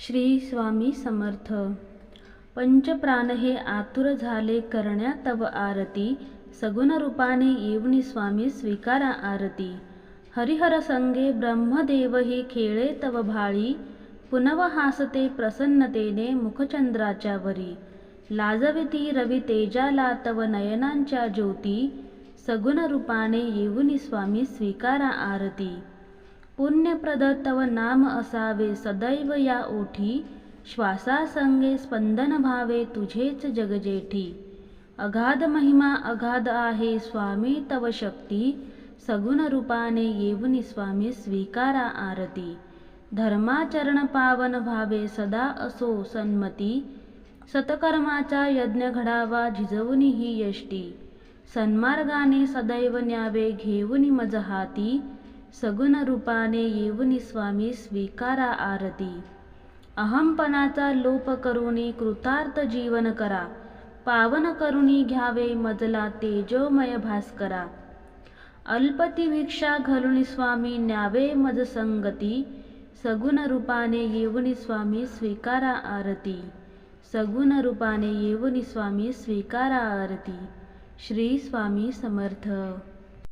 श्री स्वामी समर्थ. पंचप्राण हे आतुर झाले करण्या तव आरती. सगुण रूपाने येऊनी स्वामी स्वीकारा आरती. हरिहर संगे ब्रह्मदेव हे खेळे तव भाळी. पुनव हासते प्रसन्नतेने मुखचंद्राच्या वरी. लाजविती रवी तेजाला तव नयनांच्या ज्योती. सगुण रूपाने येऊनी स्वामी स्वीकारा आरती. पुण्यप्रदत्तव नाम असावे सदैव या ओठी. श्वासासंगे स्पंदन भावे तुझेच जगजेठी. अगाध महिमा अगाध आहे स्वामी तव शक्ती. सगुण रूपाने येऊनी स्वामी स्वीकारा आरती. धर्माचरण पावन भावे सदा असो सन्मती. सतकर्माचा यज्ञ घडावा झिजवुनी ही यष्टी. सन्मार्गाने सदैव न्यावे घेऊनी मजहाती. सगुण रूपाने येऊनी स्वामी स्वीकारा आरती. अहमपणाचा लोप करुणी कृतार्थ जीवन करा. पावन करुणी घ्यावे मजला तेजोमय भास्करा. अल्पती भिक्षा घालुनी स्वामी न्यावे मज संगती. सगुण रूपाने येऊनी स्वामी स्वीकारा आरती. सगुण रूपाने येऊनी स्वामी स्वीकारा आरती. श्री स्वामी समर्थ.